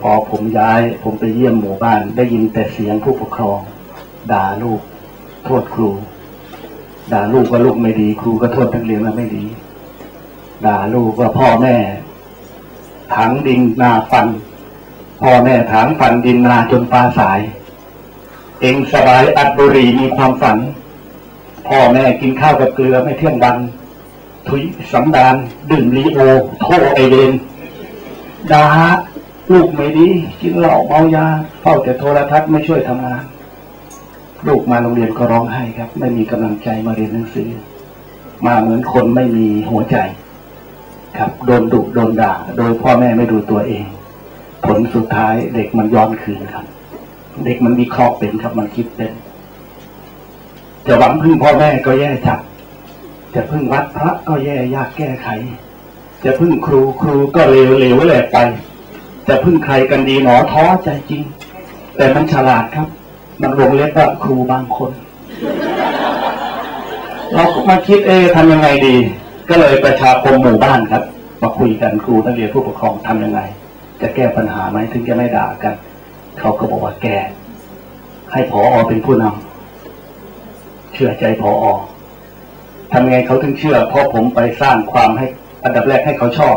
พอผมย้าย ผมไปเยี่ยมหมู่บ้าน ได้ยินแต่เสียงผู้ปกครอง ด่าลูก โทษครู ด่าลูกว่าลูกไม่ดี ครูก็โทษนักเรียนว่าไม่ดี ด่าลูกว่าพ่อแม่ถังดินนาฟัน พ่อแม่ถางฟันดินนาจนปลาสาย เองสบายอัดบุหรีมีความฝัน พ่อแม่กินข้าวกับเกลือไม่เที่ยงวัน ทุยสำดานดื่มลีโอโทไอเดนดา ลูกไม่ดีกินเหล้าเมายาเฝ้าแต่โทรทัศน์ไม่ช่วยทำงาน ลูกมาโรงเรียนก็ร้องไห้ครับ ไม่มีกำลังใจมาเรียนหนังสือ มาเหมือนคนไม่มีหัวใจ ครับโดนดุโดนด่า โดยพ่อแม่ไม่ดูตัวเอง ผลสุดท้ายเด็กมันย้อนคืนครับ เด็กมันมีครอบเป็นครับมันคิดเป็นจะหวังพึ่งพ่อแม่ก็แย่จัดจะพึ่งวัดพระก็แย่ยากแก้ไข จะพึ่งครูครูก็เลวเลวแหลกไป จะพึ่งใครกันดีหนอท้อใจจริง แต่มันฉลาดครับ มันวงเล็บว่าครูบางคน เราก็มาคิดเอ๊ะทำยังไงดี ก็เลยประชาคมหมู่บ้านครับ มาคุยกันครูนักเรียนผู้ปกครองทำยังไง จะแก้ปัญหาไหมถึงจะไม่ด่ากัน เขาก็บอกว่าแก้ให้ผออเป็นผู้นำเชื่อใจผออทำไงเขาถึงเชื่อ เพราะผมไปสร้างความให้ อันดับแรกให้เขาชอบ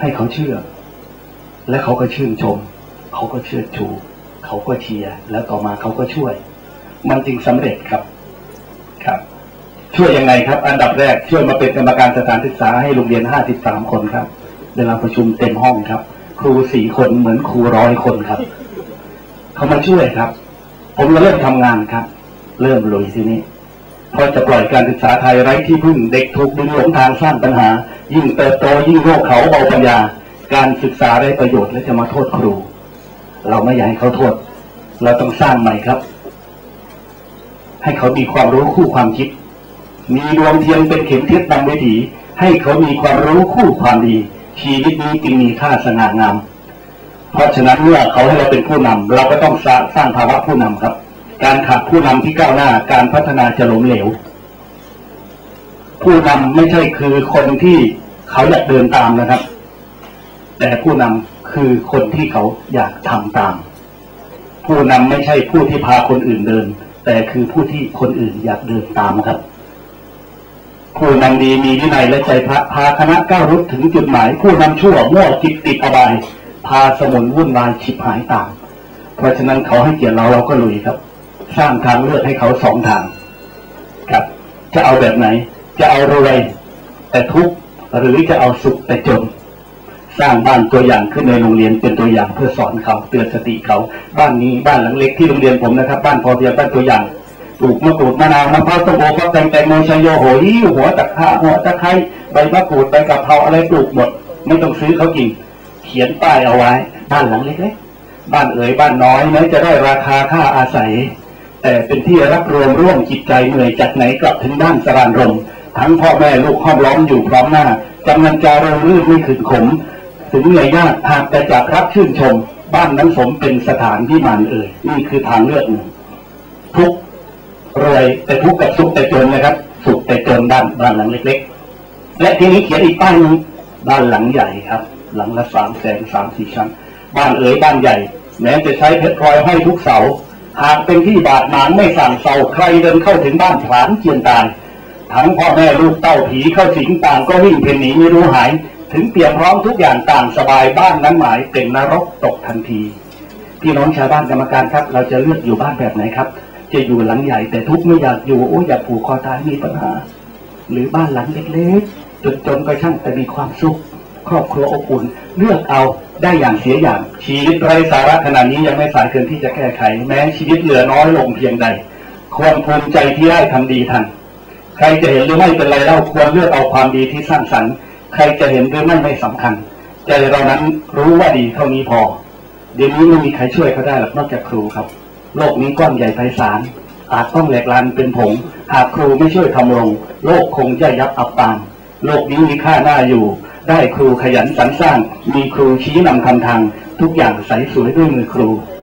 ให้เขาเชื่อ และเขาก็ชื่นชม เขาก็เชื่อชู เขาก็เชียร์แล้วต่อมาเขาก็ช่วย มันจึงสำเร็จครับครับ ช่วยยังไงครับ อันดับแรกช่วยมาเป็นกรรมการสถานศึกษาให้โรงเรียนห้าสิบสามคนครับเวลาประชุมเต็มห้องครับ ครูสี่คนเหมือนครูร้อยคนครับ เขามาช่วยครับ ผมก็เริ่มทำงานครับ เริ่มลุยทีนี้พอจะปล่อยการศึกษาไทยไร้ที่พึ่งเด็กถูกดึงหลงทางสร้างปัญหา ยิ่งเติบโตยิ่งโรคเขาเบาปัญญา การศึกษาได้ประโยชน์และจะมาโทษครู เราไม่อยากให้เขาโทษ เราต้องสร้างใหม่ครับ ให้เขามีความรู้คู่ความคิด มีดวงเทียนเป็นเข็มทิศนำวิถี ให้เขามีความรู้คู่ความดี ชีวิตนี้จึงมีค่าสง่างาม เพราะฉะนั้นเมื่อเขาให้เราเป็นผู้นำเราก็ต้องสร้างสร้างภาวะผู้นำครับ การขาดผู้นำที่ก้าวหน้าการพัฒนาจะล้มเหลวผู้นำไม่ใช่คือคนที่เขาอยากเดินตามนะครับ แต่ผู้นำคือคนที่เขาอยากทำตาม ผู้นำไม่ใช่ผู้ที่พาคนอื่นเดิน แต่คือผู้ที่คนอื่นอยากเดินตามครับ ผู้นำดีมีวินัยและใจพระพาคณะก้าวรุดถึงจุดหมาย ผู้นำชั่วมั่วจิตติดอบาย พาสมุนวุ่นวายฉิบหายตาม เพราะฉะนั้นเขาให้เกียรติเราเราก็ลุยครับ สร้างทางเลือกให้เขาสองทางครับ จะเอาแบบไหน จะเอารวยแต่ทุกหรือจะเอาสุขแต่จน สร้างบ้านตัวอย่างขึ้นในโรงเรียนเป็นตัวอย่างเพื่อสอนเขาเตือนสติเขา บ้านนี้บ้านหลังเล็กที่โรงเรียนผมนะครับ บ้านพอเพียงบ้านตัวอย่างปลูกมะกรูดมะนาวมะพร้าวต้นโอฟักแตงแตงโมชัยโยโหหิ้วหัวตะขาหัวตะไคร้ใบมะกรูดใบกะเพราอะไรปลูกหมด ไม่ต้องซื้อเขากินเขียนป้ายเอาไว้ บ้านหลังเล็กๆบ้านเอ๋ยบ้านน้อยแม้จะได้ราคาค่าอาศัย แต่เป็นที่รักรวมร่วมจิตใจเหนื่อยจากไหนกลับถึงด้านสรานรมทั้งพ่อแม่ลูกห้อมล้อมอยู่พร้อมหน้ากำนันจาเริงรื่นไม่ขืนขม ถึงเหนื่อยยากหากแต่จากรักชื่นชม บ้านนั้นสมเป็นสถานที่มันเอ่ยนี่คือทางเลือกหนึ่งทุกรวยแต่ทุกกับสุขแต่จนนะครับ สุขแต่จนบ้านบ้านหลังเล็ก ๆ และทีนี้เขียนอีกป้ายนึงบ้านหลังใหญ่ครับ หลังละสามแสนสามสี่ชั้น บ้านเอ๋ยบ้านใหญ่ แม้จะใช้เพชรพลอยให้ทุกเสา หากเป็นที่บาดหมางไม่สั่งเศร้าใครเดินเข้าถึงบ้านผลานเจียนตายทั้งพ่อแม่ลูกเต้าผีเข้าสิงต่างก็วิ่งเพ่นหนีไม่รู้หายถึงเตรียมพร้อมทุกอย่างต่างสบายบ้านนั้นหมายเป็นนรกตกทันทีพี่น้องชาวบ้านกรรมการครับ เราจะเลือกอยู่บ้านแบบไหนครับ จะอยู่หลังใหญ่แต่ทุกไม่อยากอยู่โอ้ยอยากผูกคอตายมีปัญหา หรือบ้านหลังเล็กๆจนจนก็ช่างแต่มีความสุข ครอบครัวอบอุ่นเลือกเอาได้อย่างเสียอย่าง ชีวิตไร้สาระขนาดนี้ยังไม่สายเกินที่จะแก้ไข แม้ชีวิตเหลือน้อยลงเพียงใด ควรภูมิใจที่ได้ทำดีทัน ใครจะเห็นหรือไม่เป็นไรเล่าควรเลือกเอาความดีที่สร้างสรรค์ ใครจะเห็นหรือไม่ไม่สำคัญ ใจเรานั้นรู้ว่าดีเท่านี้พอ เดี๋ยวนี้ไม่มีใครช่วยเขาได้หรอกนอกจากครูครับ โลกนี้กว้างใหญ่ไพศาลอาจต้องแหลกลานเป็นผง หากครูไม่ช่วยทำลง โลกคงจะยับอับปางโลกนี้มีค่าหน้าอยู่ ได้ครูขยันสรรสร้าง มีครูชี้นำคำทาง ทุกอย่างใสสวยด้วยมือครู